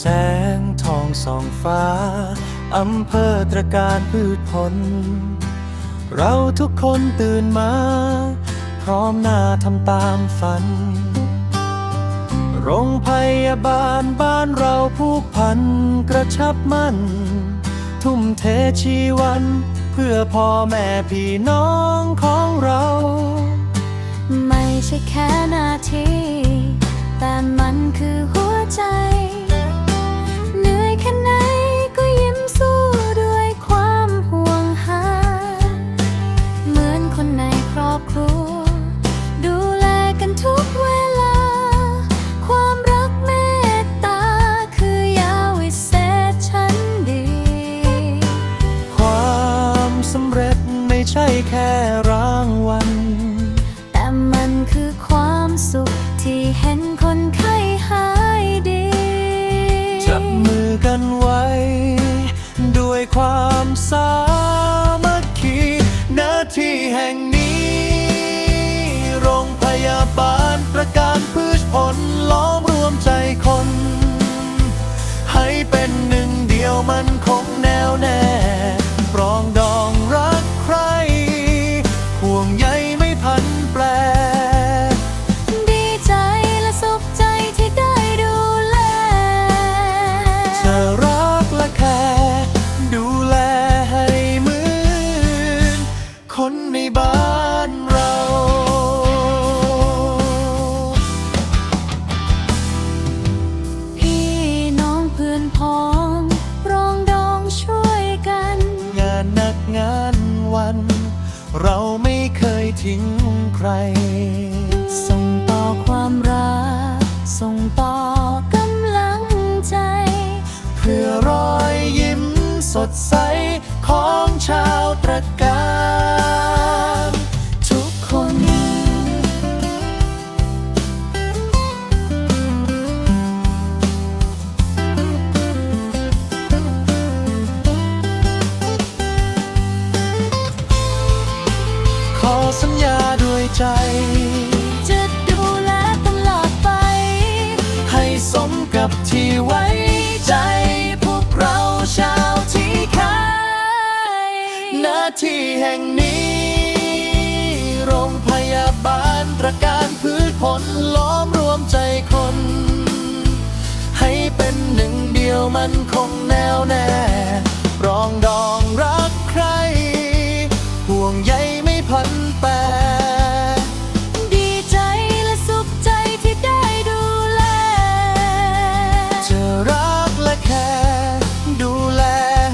แสงทองสองฟ้า อำเภอตรการพืชผล เราทุกคนตื่นมา พร้อมหน้าทำตามฝัน โรงพยาบาลบ้านเราผูกพันกระชับมั่น ทุ่มเทชีวัน เพื่อพ่อแม่พี่น้องของเรา ไม่ใช่แค่นาที แต่มันคือหัวใจ ใช่แค่รางวัล แต่มันคือความสุขที่เห็นคนไข้หายดี จับมือกันไว้ ด้วยความสามัคคีหน้าที่แห่งนี้ โรงพยาบาลประการพืชผลล้อ งานหนักงานวัน เราไม่เคยทิ้งใคร ส่งต่อความรัก ส่งต่อกำลังใจ เพื่อรอยยิ้มสดใสของชาวตระการ สัญญาด้วยใจ จะดูแลตลอดไป ให้สมกับที่ไว้ใจ พวกเราชาวที่คายหน้าที่แห่งนี้ โรงพยาบาลตระการพืชผลล้อมรวมใจคน ให้เป็นหนึ่งเดียวมันคงแน่วแน่ รองดองรักใคร ห่วงใย พันแปดดีใจและสุขใจที่ได้ดูแล จะรักและแค่ดูแล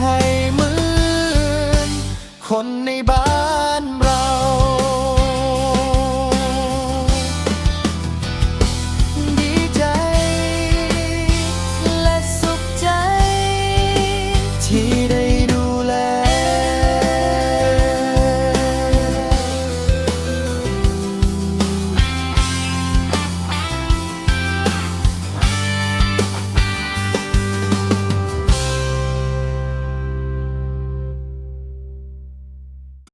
ให้เหมือน คนในบ้าน